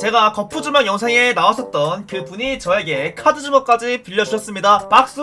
제가 거푸 주먹 영상에 나왔었던 그 분이 저에게 카드 주먹까지 빌려주셨습니다. 박수!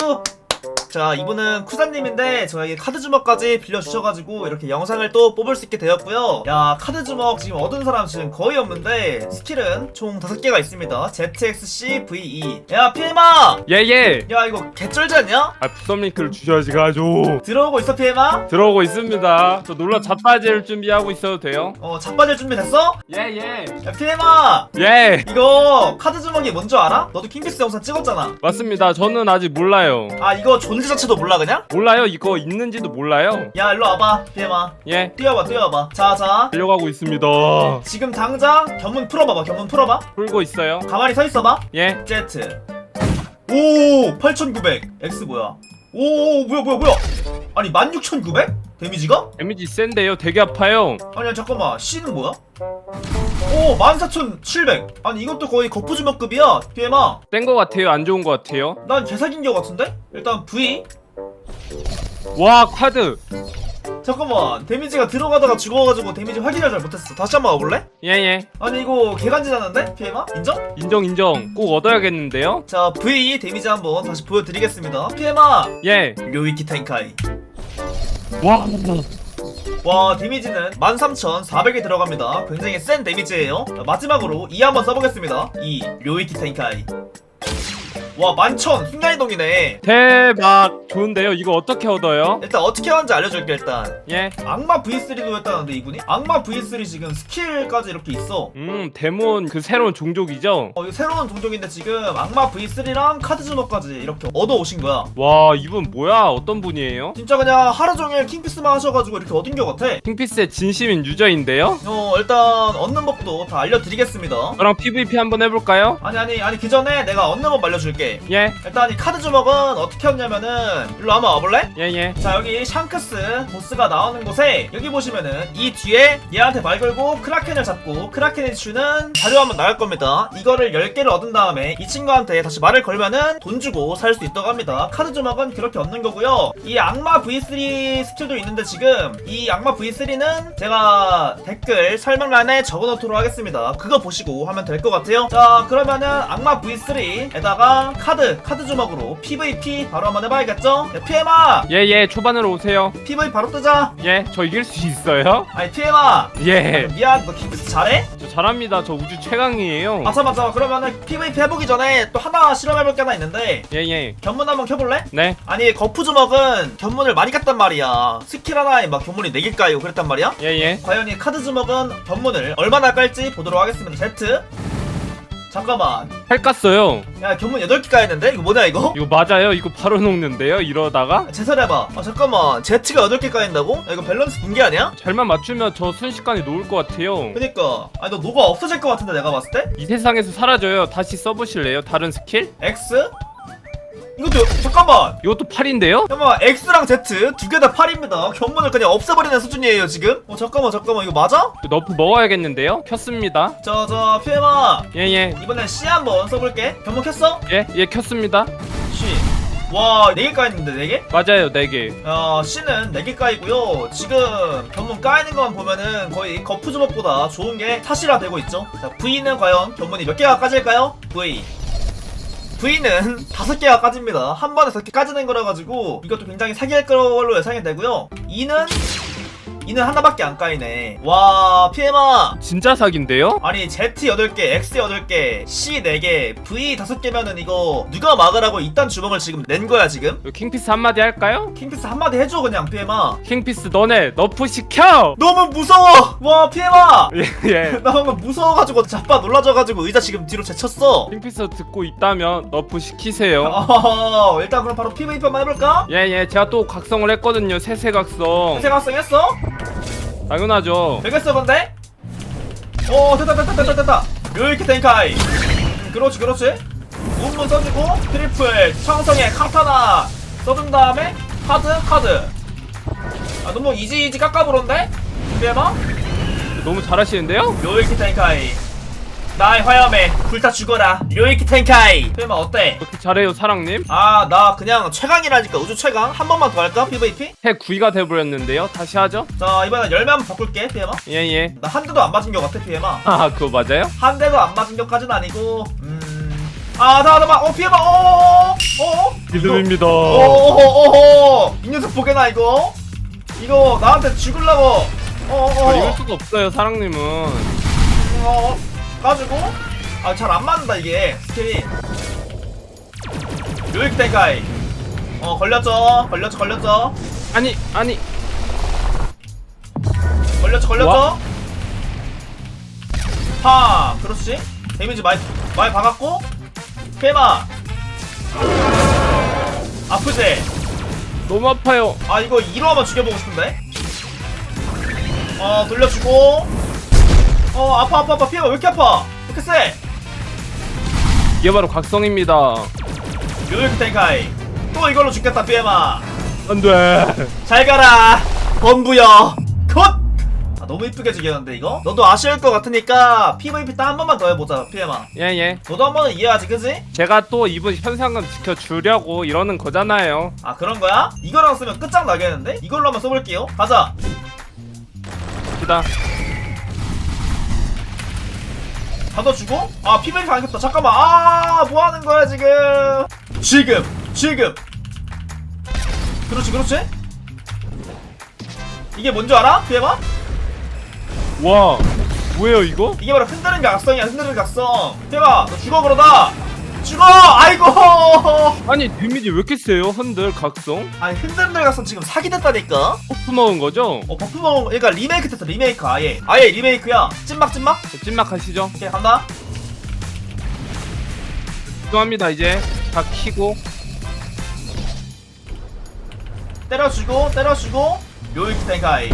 자, 이분은 쿠사님인데 저에게 카드 주먹까지 빌려주셔가지고 이렇게 영상을 또 뽑을 수 있게 되었고요. 야, 카드 주먹 지금 얻은 사람 지금 거의 없는데 스킬은 총 5개가 있습니다. ZXC VE. 야, 피에마! 예예. 야, 이거 개쩔지 않냐? 아 부썸 링크를 주셔야지 가죠. 들어오고 있어, 피에마? 들어오고 있습니다. 저 놀라 자빠질 준비하고 있어도 돼요? 어, 자빠질 준비 됐어? 예예. 야, 피에마! 예. 이거 카드 주먹이 뭔 줄 알아? 너도 킹피스 영상 찍었잖아. 맞습니다. 저는 아직 몰라요. 아 이거 존재 자체도 몰라 그냥? 몰라요. 이거 있는지도 몰라요. 야 일로 와봐 피에마 예. 뛰어봐 뛰어봐 자자 달려가고 있습니다. 지금 당장 견문 풀어봐봐 견문 풀어봐 풀고 있어요. 가만히 서 있어봐 예. Z 오 8900 X 뭐야 오 뭐야 뭐야 뭐야 아니 16900? 데미지가? 데미지 센데요. 되게 아파요. 아니야 잠깐만 C는 뭐야? 오 14700 아니 이것도 거의 거푸주먹급이야 피에마 센거 같아요. 안 좋은 거 같아요. 난 개사긴 거 같은데? 일단 V 와 카드. 잠깐만 데미지가 들어가다가 죽어가지고 데미지 확인을 잘 못했어 다시 한번 와볼래? 예예. 아니 이거 개간지나는데? 피에마? 인정? 인정 인정. 꼭 얻어야겠는데요. 자 V 데미지 한번 다시 보여드리겠습니다 피에마 예. 료이키 텐카이 와. 와 데미지는 13,400이 들어갑니다. 굉장히 센 데미지예요. 자, 마지막으로 2 한번 써보겠습니다. 2 료이키 텐카이 와11,000 순간이동이네 대박. 좋은데요. 이거 어떻게 얻어요? 일단 어떻게 하는지 알려줄게 일단 예. 악마 V3도 했다는데 이분이? 악마 V3 지금 스킬까지 이렇게 있어 음 데몬 그 새로운 종족이죠. 어 이거 새로운 종족인데 지금 악마 V3랑 카드 주먹까지 이렇게 얻어오신 거야 와 이분 뭐야? 어떤 분이에요? 진짜 그냥 하루 종일 킹피스만 하셔가지고 이렇게 얻은 것 같아 킹피스의 진심인 유저인데요? 어 일단 얻는 법도 다 알려드리겠습니다 저랑 PVP 한번 해볼까요? 아니 아니 아니 그 전에 내가 얻는 법 알려줄게 예, 일단 이 카드 주먹은 어떻게 얻냐면은 일로 한번 와볼래? 예, 예. 자 여기 샹크스 보스가 나오는 곳에 여기 보시면은 이 뒤에 얘한테 말 걸고 크라켄을 잡고 크라켄이 주는 자료 한번 나갈 겁니다. 이거를 10개를 얻은 다음에 이 친구한테 다시 말을 걸면은 돈 주고 살 수 있다고 합니다. 카드 주먹은 그렇게 얻는 거고요. 이 악마 V3 스킬도 있는데 지금 이 악마 V3는 제가 댓글 설명란에 적어놓도록 하겠습니다. 그거 보시고 하면 될 것 같아요. 자 그러면은 악마 V3에다가 카드 카드 주먹으로 PVP 바로 한번 해봐야겠죠? 야, PM아 예, 예, 초반으로 오세요. PV 바로 뜨자. 예, 저 이길 수 있어요? 아니 TM아. 예, 미안, 너 킹피스 잘해? 저 잘합니다. 저 우주 최강이에요. 아 잠깐 잠깐 그러면은 PVP 해보기 전에 또 하나 실험해볼 게 하나 있는데 예, 예. 견문 한번 켜볼래? 네, 아니 거푸 주먹은 견문을 많이 깠단 말이야. 스킬 하나에 막 견문이 4개 까이고 그랬단 말이야. 예, 예. 과연 이 카드 주먹은 견문을 얼마나 깔지 보도록 하겠습니다. Z. 잠깐만. 팔 깠어요. 야 견문 8개 까였는데? 이거 뭐냐 이거? 이거 맞아요? 이거 바로 녹는데요? 이러다가? 재설해봐. 아 잠깐만. Z가 8개 까인다고? 야 이거 밸런스 붕괴 아니야? 잘만 맞추면 저 순식간에 녹을 것 같아요. 그니까. 아니 너 노가 없어질 것 같은데 내가 봤을 때? 이 세상에서 사라져요. 다시 써보실래요? 다른 스킬? X? 이것도 잠깐만 이것도 팔인데요? 잠깐만 X랑 Z 두 개 다 8입니다 견문을 그냥 없애버리는 수준이에요 지금 어 잠깐만 잠깐만 이거 맞아? 너프 먹어야겠는데요? 켰습니다. 저저 피에마 예, 예. 이번엔 C 한번 써볼게 견문 켰어? 예, 예, 켰습니다. C 와 4개 까였는데 4개? 맞아요, 4개. 야 C는 4개 까이고요 지금 견문 까이는 것만 보면은 거의 거푸 주먹보다 좋은 게 사실화 되고 있죠 자 V는 과연 견문이 몇 개가 까질까요? V V는 다섯 개가 까집니다. 한 번에 다섯 개 까지는 거라 가지고 이것도 굉장히 사기할 걸로 예상이 되고요. 2는 2는 하나밖에 안 까이네. 와, 피에마. 진짜 사기인데요? 아니 Z 8개, X 8개, C 4개, V 5개면은 이거 누가 막으라고 이딴 주먹을 지금 낸 거야 지금? 이거 킹피스 한마디 할까요? 킹피스 한마디 해줘 그냥 피에마. 킹피스 너네 너프 시켜! 너무 무서워. 와 피에마. 예, 예. 나 방금 무서워가지고 자빠 놀라져가지고 의자 지금 뒤로 제쳤어. 킹피스 듣고 있다면 너프 시키세요. 어, 일단 그럼 바로 PVP 한번 해볼까? 예, 예. 제가 또 각성을 했거든요. 세세각성. 생각성 했어? 당연하죠. 되겠어 근데? 오 됐다 됐다 됐다 됐다 이렇게 텐카이 음, 그렇지 그렇지 문문 써주고 트리플 청성의 카타나 써준 다음에 카드 카드 아 너무 이지 이지 깎아부른데? 피에마? 너무 잘하시는데요? 요이키 텐카이 나의 화염에 불타 죽어라. 료이키 텐카이. 피엠아 어때? 그렇게 잘해요 사랑님? 아 나 그냥 최강이라니까. 우주 최강. 한 번만 더 할까? PVP? 해 9위가 돼버렸는데요. 다시 하죠. 자 이번엔 열매 한번 바꿀게 피엠아. 예예. 나 한 대도 안 맞은 것 같아 피엠아. 아 그거 맞아요? 한 대도 안 맞은 것까진 아니고 음아 잠깐만 어 피엠아 어어어 어? 믿음입니다. 어어어어 이 녀석 보게나 이거? 이거 나한테 죽을라고. 어어어. 수가 없어요 사랑님은. 어, 가지고? 아 잘 안 맞는다 이게. 스킬이. 요익 텐카이. 어 걸렸죠? 걸렸죠 걸렸죠? 아니 아니. 걸렸죠 걸렸죠? 와. 파 그렇지? 데미지 많이 많이 박았고? 페마. 아프지? 너무 아파요. 아 이거 1호 한번 죽여보고 싶은데? 어 돌려주고 어 아파 아파 아파. 피해가 왜 이렇게 아파? 왜 이렇게 세? 이게 바로 각성입니다. 요이크 텐카이. 또 이걸로 죽겠다. 피에마 안돼. 잘 가라. 범부여. 컷! 아, 너무 이쁘게 죽였는데 이거? 너도 아쉬울 것 같으니까 PVP 딱 한 번만 더 해보자. 피에마 예예. 너도 한 번은 이해하지 그지? 제가 또 이분 현상금 지켜주려고 이러는 거잖아요. 아 그런 거야? 이거랑 쓰면 끝장나겠는데? 이걸로 한번 써볼게요. 가자. 기다 받아주고? 아안 켰다. 잠깐만. 아 뭐하는 거야 지금? 지금 지금. 그렇지 그렇지? 이게 뭔지 알아? 피에마? 와 뭐예요 이거? 이게 바로 흔드는 각성이야 흔드는 각성. 피에마 너 죽어 그러다 죽어! 아이고! 아니 데미지 왜 이렇게 세요? 흔들 각성? 아니 흔드는 각성 지금 사기됐다니까? 호프 먹은 거죠? 어 버프 먹은 거 그러니까 리메이크 됐어 리메이크 아예. 아예 리메이크야. 찐막 찐막? 찐막 하시죠. 오케이 간다. 죄송합니다 이제. 다 키고. 때려주고 때려주고. 요이크 텐카이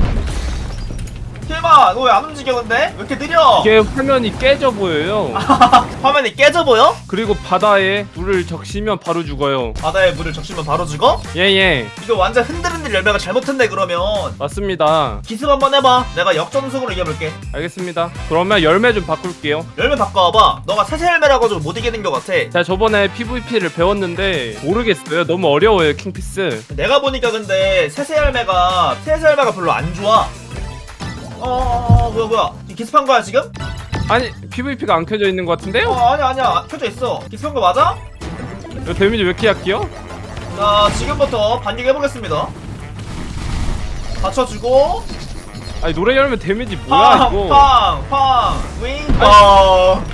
피에마 너 왜 안 움직여 근데? 왜 이렇게 느려? 이게 화면이 깨져 보여요. 화면이 깨져 보여? 그리고 바다에 물을 적시면 바로 죽어요. 바다에 물을 적시면 바로 죽어? 예예. 이거 완전 흔들흔들 열매가 잘못했네 그러면. 맞습니다. 기습 한번 해봐. 내가 역전승으로 이겨볼게. 알겠습니다. 그러면 열매 좀 바꿀게요. 열매 바꿔와봐. 너가 새새 열매라 가지고 못 이기는 것 같아. 제가 저번에 PVP를 배웠는데 모르겠어요. 너무 어려워요 킹피스. 내가 보니까 근데 새새 열매가 새새 열매가 별로 안 좋아 어어어 뭐야 뭐야. 이 기습한 거야 지금? 아니 PVP가 안 켜져 있는 것 같은데요? 어 아니야 아니야. 켜져 있어. 기습한 거 맞아? 이거 데미지 왜 이렇게 약해요? 자 지금부터 반격해보겠습니다. 받쳐주고. 아니 노래 열면 데미지 뭐야 이거? 팡팡팡 윙빵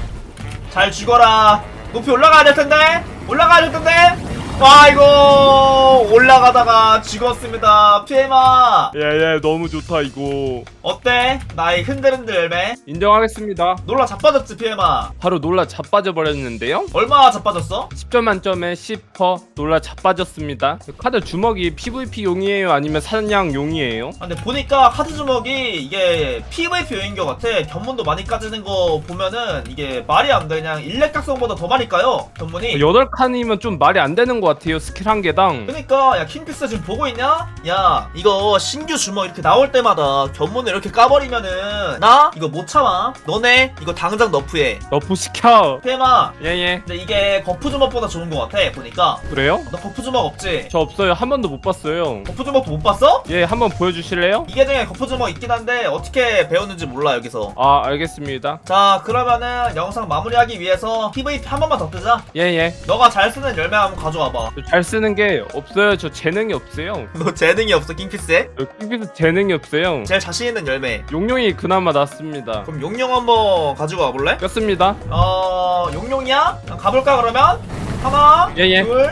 잘 죽어라. 높이 올라가야 될 텐데? 올라가야 될 텐데 아이고 올라가다가 죽었습니다. 피에마. 예예 너무 좋다 이거. 어때? 나의 흔들흔들 열매? 인정하겠습니다. 놀라 자빠졌지 피에마. 바로 놀라 자빠져 버렸는데요? 얼마나 자빠졌어? 10점 만점에 10퍼 놀라 자빠졌습니다. 카드 주먹이 PVP용이에요? 아니면 사냥 용이에요? 아, 근데 보니까 카드 주먹이 이게 PVP용인 것 같아. 견문도 많이 까지는 거 보면은 이게 말이 안 돼. 그냥 일렉 각성보다 더 많이 까요? 견문이? 8칸이면 좀 말이 안 되는 것 같아요 스킬 한 개당. 그니까 야 킹피스 지금 보고 있냐? 야 이거 신규 주먹 이렇게 나올 때마다 견문을 이렇게 까버리면은 나? 이거 못 참아. 너네 이거 당장 너프해. 너프 시켜. 테마 예예. 근데 이게 거푸 주먹보다 좋은 것 같아 보니까. 그래요? 너 거푸 주먹 없지? 저 없어요. 한 번도 못 봤어요. 거푸 주먹도 못 봤어? 예 한 번 보여주실래요? 이게 중에 거푸 주먹 있긴 한데 어떻게 배웠는지 몰라 여기서. 아 알겠습니다. 자 그러면은 영상 마무리하기 위해서 PVP 한 번만 더 뜨자. 예예. 너가 잘 쓰는 열매 한번 가져와봐 저 잘 쓰는 게 없어요 저 재능이 없어요 너 재능이 없어 킹피스에? 저 킹피스 재능이 없어요 제일 자신 있는 열매 용용이 그나마 낫습니다 그럼 용용 한번 가지고 와볼래? 꼈습니다 어 용용이야? 가볼까 그러면? 하나 예, 예. 둘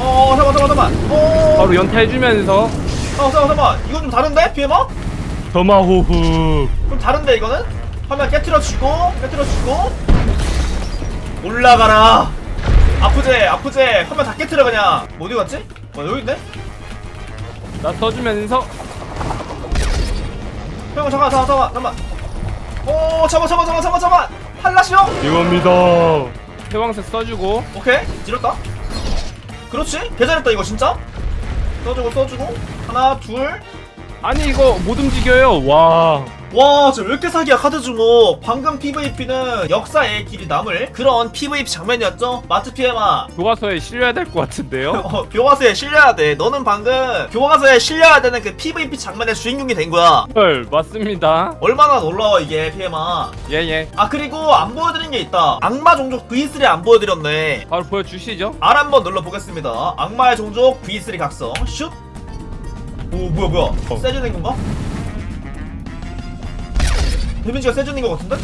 어, 잠깐만, 잠깐만, 잠깐만. 어, 바로 연타해주면서 어, 잠깐만, 잠깐만. 이건 좀 다른데? 비에마? 더마호흡 좀 다른데, 이거는? 화면 깨트려 주고, 깨트려 주고. 올라가라. 아프지, 아프지. 화면 다 깨트려, 그냥. 뭐 어디 갔지? 어, 여기 있네? 나 써주면서 형, 잠깐, 잠깐, 잠깐, 잠깐. 오, 잠깐, 잠깐, 잠깐, 잠깐, 잠깐. 한라시오? 이겁니다 해왕색 써주고 오케이, 지렸다. 그렇지? 개잘했다, 이거 진짜. 써주고, 써주고. 하나, 둘. 아니 이거 못 움직여요 와 와 저 왜 이렇게 사기야 카드 주목. 방금 PVP는 역사의 길이 남을 그런 PVP 장면이었죠? 마트 PM아 교과서에 실려야 될 것 같은데요? 어, 교과서에 실려야 돼. 너는 방금 교과서에 실려야 되는 그 PVP 장면의 주인공이 된 거야. 헐 맞습니다. 얼마나 놀라워 이게 PM아 예예. 아 그리고 안 보여드린 게 있다. 악마 종족 V3 안 보여드렸네. 바로 보여주시죠. R 한번 눌러보겠습니다. 악마의 종족 V3 각성. 슛! 오 뭐야 뭐야. 어. 세져낸 건가? 데미지가 세져낸 것 같은데?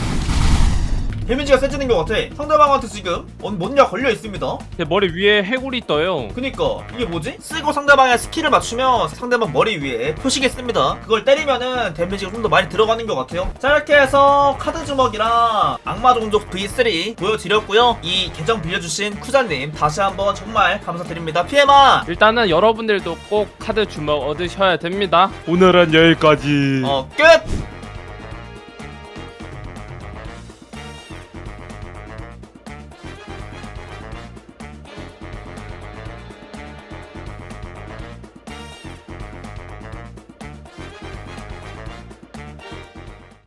데미지가 세져낸 것 같아. 상대방한테 지금 어, 뭔가 걸려 있습니다. 제 머리 위에 해골이 떠요. 그니까 이게 뭐지? 쓰고 상대방의 스킬을 맞추면 상대방 머리 위에 표시가 씁니다. 그걸 때리면은 데미지가 좀 더 많이 들어가는 것 같아요. 자 이렇게 해서 카드 주먹이랑 악마 종족 V3 보여드렸고요. 이 계정 빌려주신 쿠자님 다시 한번 정말 감사드립니다. PM아 일단은 여러분들도 꼭 카드 주먹 얻으셔야 됩니다. 오늘은 여기까지. 어 끝!